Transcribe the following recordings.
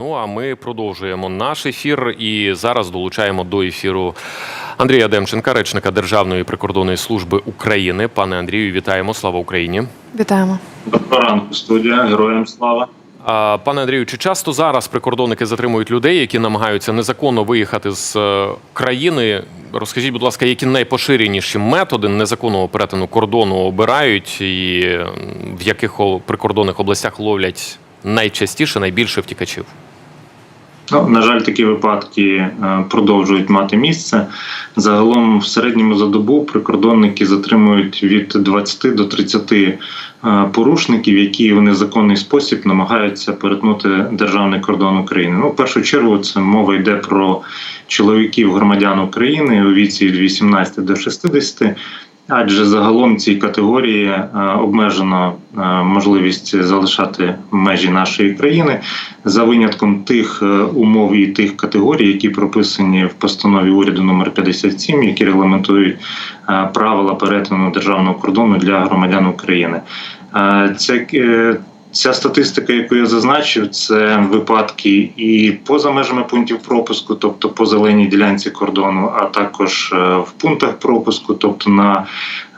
Ну а ми продовжуємо наш ефір і зараз долучаємо до ефіру Андрія Демченка, речника Державної прикордонної служби України. Пане Андрію, вітаємо! Слава Україні! Вітаємо. Доброго ранку, студія, героям слава. Пане Андрію, чи часто зараз прикордонники затримують людей, які намагаються незаконно виїхати з е, країни? Розкажіть, будь ласка, які найпоширеніші методи незаконного перетину кордону обирають, і в яких о- прикордонних областях ловлять найчастіше найбільше втікачів? Ну, на жаль, такі випадки е, продовжують мати місце. Загалом, в середньому за добу прикордонники затримують від 20 до 30 е, порушників, які в незаконний спосіб намагаються перетнути державний кордон України. Ну, в першу чергу, це мова йде про чоловіків громадян України у віці від 18 до 60. Адже загалом цій категорії е, обмежено е, можливість залишати межі нашої країни за винятком тих е, умов і тих категорій, які прописані в постанові уряду номер 57, які регламентують правила перетину державного кордону для громадян України. Це Ця статистика, яку я зазначив, це випадки і поза межами пунктів пропуску, тобто по зеленій ділянці кордону, а також е, в пунктах пропуску, тобто на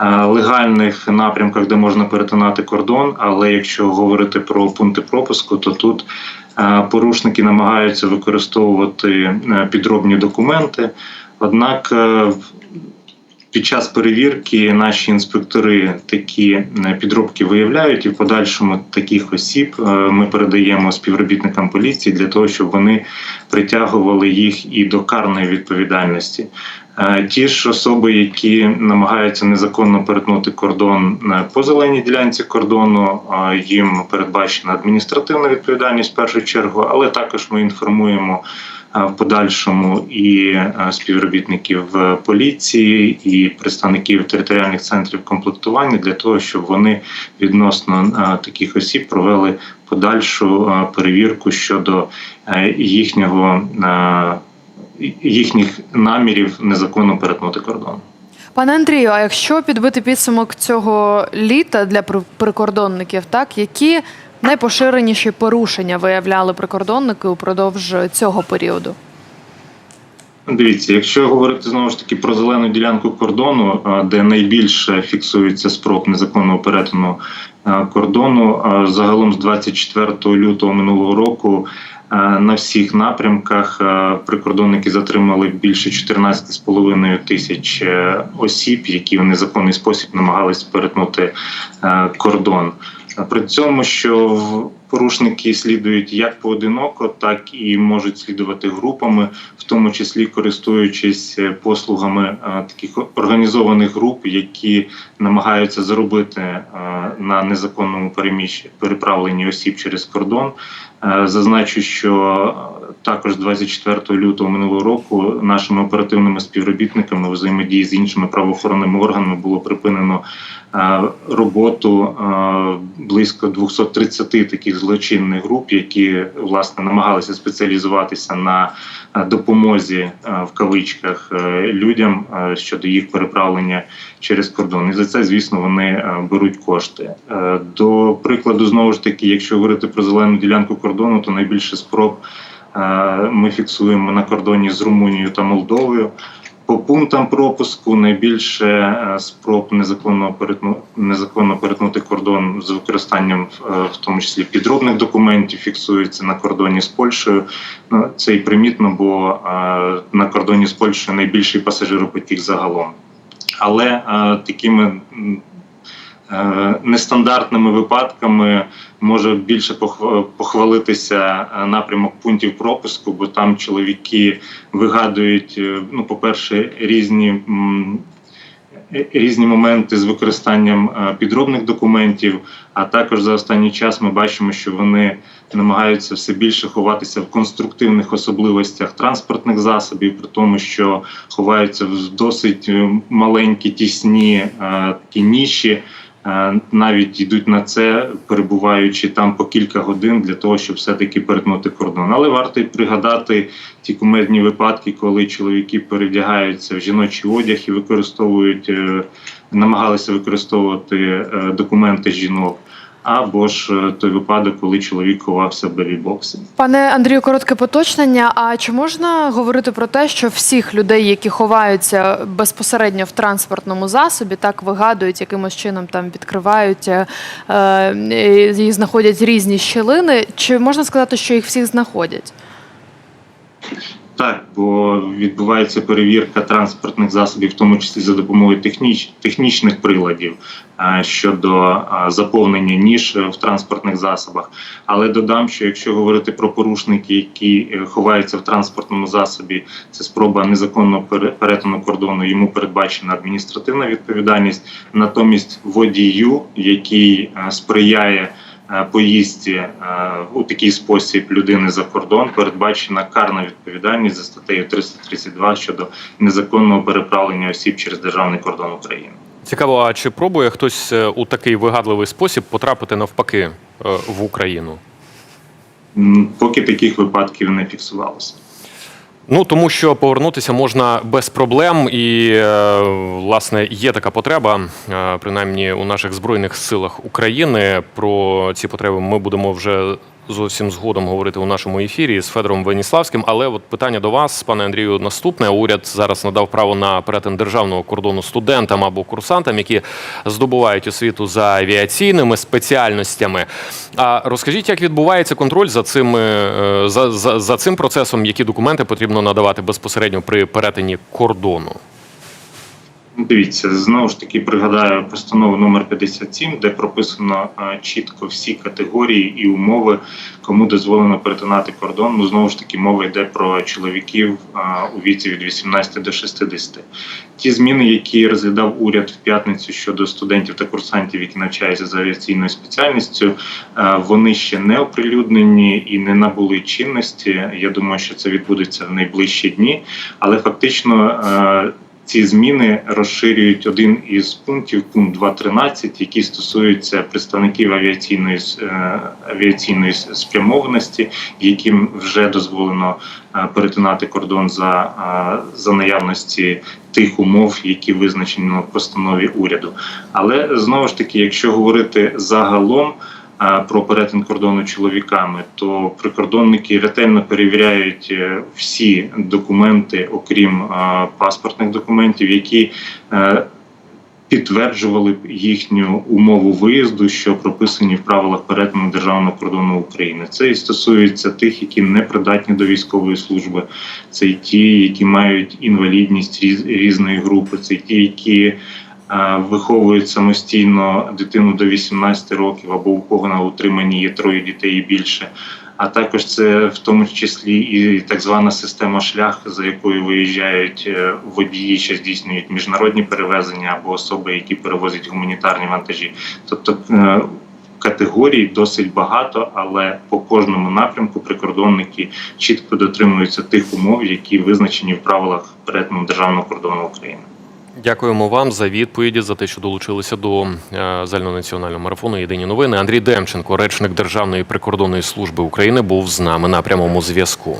е, легальних напрямках, де можна перетинати кордон. Але якщо говорити про пункти пропуску, то тут е, порушники намагаються використовувати підробні документи. Однак під час перевірки наші інспектори такі е, підробки виявляють, і в подальшому таких осіб е, ми передаємо співробітникам поліції для того, щоб вони притягували їх і до карної відповідальності. Е, Ті ж особи, які намагаються незаконно перетнути кордон по зеленій ділянці кордону, їм передбачена адміністративна відповідальність в першу чергу, але також ми інформуємо в подальшому і е, співробітників е, поліції, і представників територіальних центрів комплектування для того, щоб вони відносно е, таких осіб провели подальшу е, перевірку щодо е, їхнього е, їхніх намірів незаконно перетнути кордон. Пане Андрію, а якщо підбити підсумок цього літа для при- прикордонників, так які найпоширеніші порушення виявляли прикордонники упродовж цього періоду? Дивіться, якщо говорити знову ж таки про зелену ділянку кордону, де найбільше фіксується спроб незаконного перетину кордону, загалом з 24 лютого минулого року на всіх напрямках прикордонники затримали більше 14,5 тисяч е, осіб, які в незаконний спосіб намагались перетнути е, кордон. При цьому, що порушники слідують як поодиноко, так і можуть слідувати групами, в тому числі користуючись е, послугами е, таких організованих груп, які намагаються заробити е, на незаконному переміщенні переправленні осіб через кордон. Зазначу, що також 24 лютого минулого року нашими оперативними співробітниками взаємодії з іншими правоохоронними органами було припинено е, роботу е, близько 230 таких злочинних груп, які власне намагалися спеціалізуватися на е, допомозі в кавичках людям щодо їх переправлення через кордон. І за це, звісно, вони беруть кошти. До прикладу, знову ж таки, якщо говорити про зелену ділянку кордону, то найбільше спроб ми фіксуємо на кордоні з Румунією та Молдовою. По пунктам пропуску найбільше е, спроб незаконно перетну незаконно перетнути кордон з використанням е, в тому числі підробних документів фіксується на кордоні з Польщею. Ну це і примітно, бо е, на кордоні з Польщею найбільший пасажиропотік загалом. Але такими нестандартними випадками може більше пох- похвалитися е, напрямок пунктів пропуску, бо там чоловіки вигадують, е, ну, по-перше, різні. е, Різні моменти з використанням е, підробних документів, а також за останній час ми бачимо, що вони намагаються все більше ховатися в конструктивних особливостях транспортних засобів, при тому, що ховаються в досить е, маленькі, тісні е, такі ніші, е, навіть йдуть на це, перебуваючи там по кілька годин для того, щоб все-таки перетнути кордон. Але варто й пригадати ті кумедні випадки, коли чоловіки перевдягаються в жіночий одяг і використовують, е, намагалися використовувати е, документи жінок. Або ж е, той випадок, коли чоловік ховався в бебі-боксі. Пане Андрію, коротке поточнення. А чи можна говорити про те, що всіх людей, які ховаються безпосередньо в транспортному засобі, так вигадують якимось чином там відкривають е, е, і знаходять різні щілини? Чи можна сказати, що їх всіх знаходять? Так, бо відбувається перевірка транспортних засобів, в тому числі за допомогою техніч, технічних приладів е, щодо е, заповнення ніж в транспортних засобах. Але додам, що якщо говорити про порушники, які е, ховаються в транспортному засобі, це спроба незаконного перетину кордону, йому передбачена адміністративна відповідальність. Натомість водію, який е, сприяє е, поїздці е, у такий спосіб людини за кордон передбачена карна відповідальність за статтею 332 щодо незаконного переправлення осіб через державний кордон України. Цікаво, а чи пробує хтось е, у такий вигадливий спосіб потрапити навпаки е, в Україну? Поки таких випадків не фіксувалося. Ну тому що повернутися можна без проблем, і е, власне є така потреба, е, принаймні у наших збройних силах України. Про ці потреби ми будемо вже зовсім згодом говорити у нашому ефірі з Федором Веніславським. Але от питання до вас, пане Андрію, наступне. Уряд зараз надав право на перетин державного кордону студентам або курсантам, які здобувають освіту за авіаційними спеціальностями. А розкажіть, як відбувається контроль за цим, е, за, за, за цим процесом, які документи потрібно надавати безпосередньо при перетині кордону? Дивіться, знову ж таки пригадаю постанову номер 57, де прописано е, чітко всі категорії і умови, кому дозволено перетинати кордон. Ну знову ж таки, мова йде про чоловіків е, у віці від 18 до 60. Ті зміни, які розглядав уряд в п'ятницю щодо студентів та курсантів, які навчаються за авіаційною спеціальністю, е, вони ще не оприлюднені і не набули чинності. Я думаю, що це відбудеться в найближчі дні, але фактично. Ці зміни розширюють один із пунктів, пункт 2.13, який стосується представників авіаційної е, авіаційної спрямованості, яким вже дозволено е, перетинати кордон за, е, за наявності тих умов, які визначені в постанові уряду. Але знову ж таки, якщо говорити загалом. Про перетин кордону чоловіками, то прикордонники ретельно перевіряють е, всі документи, окрім паспортних документів, які е, підтверджували б їхню умову виїзду, що прописані в правилах перетину державного кордону України. Це і стосується тих, які не придатні до військової служби, це й ті, які мають інвалідність різ- різної групи, це й ті, які виховують самостійно дитину до 18 років або у кого на утриманні є троє дітей і більше. А також це в тому числі і так звана система шлях, за якою виїжджають е, водії, що здійснюють міжнародні перевезення або особи, які перевозять гуманітарні вантажі. Тобто е, категорій досить багато, але по кожному напрямку прикордонники чітко дотримуються тих умов, які визначені в правилах перетину державного кордону України. Дякуємо вам за відповіді за те, що долучилися до е, загальнонаціонального марафону. Єдині новини. Андрій Демченко, речник Державної прикордонної служби України, був з нами на прямому зв'язку.